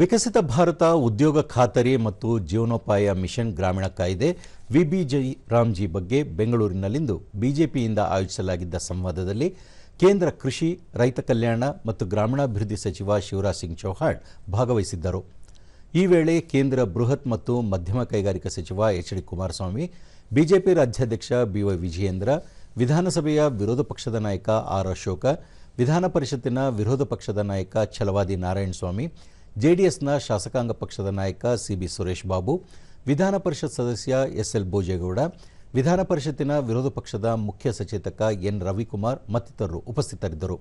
ವಿಕಸಿತ ಭಾರತ, ಉದ್ಯೋಗ ಖಾತರಿ ಮತ್ತು ಜೀವನೋಪಾಯ ಮಿಷನ್ ಗ್ರಾಮೀಣ ಕಾಯ್ದೆ, ವಿಬಿಜಿ ರಾಮ್ಜಿ ಬಗ್ಗೆ ಬೆಂಗಳೂರಿನಲ್ಲಿಂದು ಬಿಜೆಪಿಯಿಂದ ಆಯೋಜಿಸಲಾಗಿದ್ದ ಸಂವಾದದಲ್ಲಿ ಕೇಂದ್ರ ಕೃಷಿ, ರೈತ ಕಲ್ಯಾಣ ಮತ್ತು ಗ್ರಾಮೀಣಾಭಿವೃದ್ಧಿ ಸಚಿವ ಶಿವರಾಜ್ ಸಿಂಗ್ ಚೌಹಾಣ್ ಭಾಗವಹಿಸಿದ್ದರು. ಈ ವೇಳೆ ಕೇಂದ್ರ ಬೃಹತ್ ಮತ್ತು ಮಧ್ಯಮ ಕೈಗಾರಿಕಾ ಸಚಿವ ಎಚ್ ಡಿ ಕುಮಾರಸ್ವಾಮಿ, ಬಿಜೆಪಿ ರಾಜ್ಯಾಧ್ಯಕ್ಷ ಬಿವೈ ವಿಜಯೇಂದ್ರ, ವಿಧಾನಸಭೆಯ ವಿರೋಧ ಪಕ್ಷದ ನಾಯಕ ಆರ್ ಅಶೋಕ, ವಿಧಾನ ಪರಿಷತ್ತಿನ ವಿರೋಧ ಪಕ್ಷದ ನಾಯಕ ಛಲವಾದಿ ನಾರಾಯಣಸ್ವಾಮಿ ಜೆಡಿಎಸ್ನ ಶಾಸಕಾಂಗ ಪಕ್ಷದ ನಾಯಕ ಸಿಬಿ ಸುರೇಶ್ ಬಾಬು, ವಿಧಾನ ಪರಿಷತ್ ಸದಸ್ಯ ಎಸ್ಎಲ್ ಭೋಜೇಗೌಡ, ವಿಧಾನ ಪರಿಷತ್ತಿನ ವಿರೋಧ ಪಕ್ಷದ ಮುಖ್ಯ ಸಚೇತಕ ಎನ್. ರವಿಕುಮಾರ್ ಮತ್ತಿತರರು ಉಪಸ್ಥಿತರಿದ್ದರು.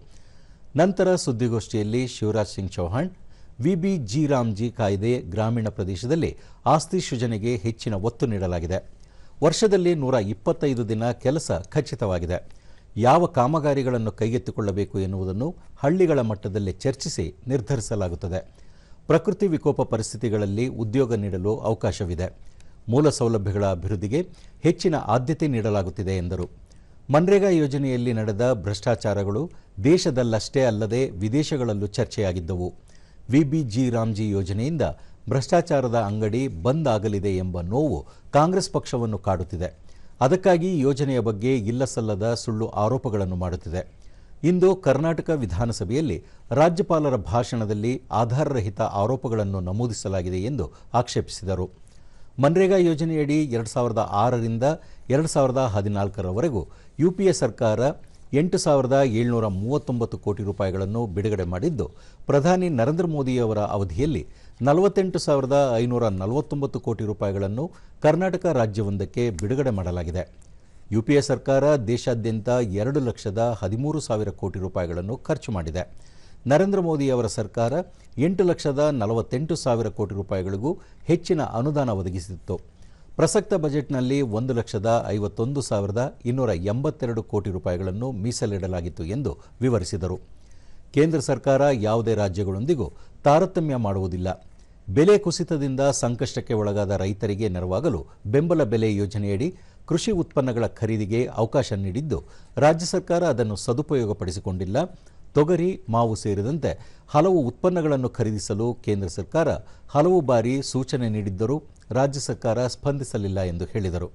ನಂತರ ಸುದ್ದಿಗೋಷ್ಠಿಯಲ್ಲಿ Shivraj Singh Chouhan, V B G Ramji ಕಾಯ್ದೆ ಗ್ರಾಮೀಣ ಪ್ರದೇಶದಲ್ಲಿ ಆಸ್ತಿ ಸೃಜನೆಗೆ ಹೆಚ್ಚಿನ ಒತ್ತು ನೀಡಲಾಗಿದೆ. ವರ್ಷದಲ್ಲಿ ನೂರ ಇಪ್ಪತ್ತೈದು ದಿನ ಕೆಲಸ ಖಚಿತವಾಗಿದೆ. ಯಾವ ಕಾಮಗಾರಿಗಳನ್ನು ಕೈಗೆತ್ತಿಕೊಳ್ಳಬೇಕು ಎನ್ನುವುದನ್ನು ಹಳ್ಳಿಗಳ ಮಟ್ಟದಲ್ಲಿ ಚರ್ಚಿಸಿ ನಿರ್ಧರಿಸಲಾಗುತ್ತದೆ. ಪ್ರಕೃತಿ ವಿಕೋಪ ಪರಿಸ್ಥಿತಿಗಳಲ್ಲಿ ಉದ್ಯೋಗ ನೀಡಲು ಅವಕಾಶವಿದೆ. ಮೂಲ ಸೌಲಭ್ಯಗಳ ಅಭಿವೃದ್ಧಿಗೆ ಹೆಚ್ಚಿನ ಆದ್ಯತೆ ನೀಡಲಾಗುತ್ತಿದೆ ಎಂದರು. ಮನ್ರೇಗಾ ಯೋಜನೆಯಲ್ಲಿ ನಡೆದ ಭ್ರಷ್ಟಾಚಾರಗಳು ದೇಶದಲ್ಲಷ್ಟೇ ಅಲ್ಲದೆ ವಿದೇಶಗಳಲ್ಲೂ ಚರ್ಚೆಯಾಗಿದ್ದವು. ವಿಬಿಜಿ ರಾಮ್ಜಿ ಯೋಜನೆಯಿಂದ ಭ್ರಷ್ಟಾಚಾರದ ಅಂಗಡಿ ಬಂದ್ ಆಗಲಿದೆ ಎಂಬ ನೋವು ಕಾಂಗ್ರೆಸ್ ಪಕ್ಷವನ್ನು ಕಾಡುತ್ತಿದೆ. ಅದಕ್ಕಾಗಿ ಯೋಜನೆಯ ಬಗ್ಗೆ ಇಲ್ಲಸಲ್ಲದ ಸುಳ್ಳು ಆರೋಪಗಳನ್ನು ಮಾಡುತ್ತಿದೆ. ಇಂದು ಕರ್ನಾಟಕ ವಿಧಾನಸಭೆಯಲ್ಲಿ ರಾಜ್ಯಪಾಲರ ಭಾಷಣದಲ್ಲಿ ಆಧಾರರಹಿತ ಆರೋಪಗಳನ್ನು ನಮೂದಿಸಲಾಗಿದೆ ಎಂದು ಆಕ್ಷೇಪಿಸಿದರು. ಮನ್ರೇಗಾ ಯೋಜನೆಯಡಿ ಎರಡು ಸಾವಿರದ ಆರರಿಂದ ಎರಡು ಸಾವಿರದ ಹದಿನಾಲ್ಕರವರೆಗೂ ಯುಪಿಎ ಸರ್ಕಾರ ಎಂಟು ಸಾವಿರದ ಏಳ್ನೂರ ಮೂವತ್ತೊಂಬತ್ತು ಕೋಟಿ ರೂಪಾಯಿಗಳನ್ನು ಬಿಡುಗಡೆ ಮಾಡಿದ್ದು, ಪ್ರಧಾನಿ ನರೇಂದ್ರ ಮೋದಿಯವರ ಅವಧಿಯಲ್ಲಿ ನಲವತ್ತೆಂಟು ಸಾವಿರದ ಐನೂರ ನಲವತ್ತೊಂಬತ್ತು ಕೋಟಿ ರೂಪಾಯಿಗಳನ್ನು ಕರ್ನಾಟಕ ರಾಜ್ಯವೊಂದಕ್ಕೆ ಬಿಡುಗಡೆ ಮಾಡಲಾಗಿದೆ. ಯುಪಿಎ ಸರ್ಕಾರ ದೇಶಾದ್ಯಂತ ಎರಡು ಲಕ್ಷದ ಹದಿಮೂರು ಸಾವಿರ ಕೋಟಿ ರೂಪಾಯಿಗಳನ್ನು ಖರ್ಚು ಮಾಡಿದೆ. ನರೇಂದ್ರ ಮೋದಿ ಅವರ ಸರ್ಕಾರ ಎಂಟು ಲಕ್ಷದ ನಲವತ್ತೆಂಟು ಸಾವಿರ ಕೋಟಿ ರೂಪಾಯಿಗಳಿಗೂ ಹೆಚ್ಚಿನ ಅನುದಾನ ಒದಗಿಸಿತ್ತು. ಪ್ರಸಕ್ತ ಬಜೆಟ್ನಲ್ಲಿ ಒಂದು ಲಕ್ಷದ ಐವತ್ತೊಂದು ಸಾವಿರದ ಇನ್ನೂರ ಎಂಬತ್ತೆರಡು ಕೋಟಿ ರೂಪಾಯಿಗಳನ್ನು ಮೀಸಲಿಡಲಾಗಿತ್ತು ಎಂದು ವಿವರಿಸಿದರು. ಕೇಂದ್ರ ಸರ್ಕಾರ ಯಾವುದೇ ರಾಜ್ಯಗಳೊಂದಿಗೂ ತಾರತಮ್ಯ ಮಾಡುವುದಿಲ್ಲ. ಬೆಲೆ ಕುಸಿತದಿಂದ ಸಂಕಷ್ಟಕ್ಕೆ ಒಳಗಾದ ರೈತರಿಗೆ ನೆರವಾಗಲು ಬೆಂಬಲ ಬೆಲೆ ಯೋಜನೆಯಡಿ ಕೃಷಿ ಉತ್ಪನ್ನಗಳ ಖರೀದಿಗೆ ಅವಕಾಶ ನೀಡಿದ್ದು, ರಾಜ್ಯ ಸರ್ಕಾರ ಅದನ್ನು ಸದುಪಯೋಗಪಡಿಸಿಕೊಂಡಿಲ್ಲ. ತೊಗರಿ, ಮಾವು ಸೇರಿದಂತೆ ಹಲವು ಉತ್ಪನ್ನಗಳನ್ನು ಖರೀದಿಸಲು ಕೇಂದ್ರ ಸರ್ಕಾರ ಹಲವು ಬಾರಿ ಸೂಚನೆ ನೀಡಿದ್ದರೂ ರಾಜ್ಯ ಸರ್ಕಾರ ಸ್ಪಂದಿಸಲಿಲ್ಲ ಎಂದು ಹೇಳಿದರು.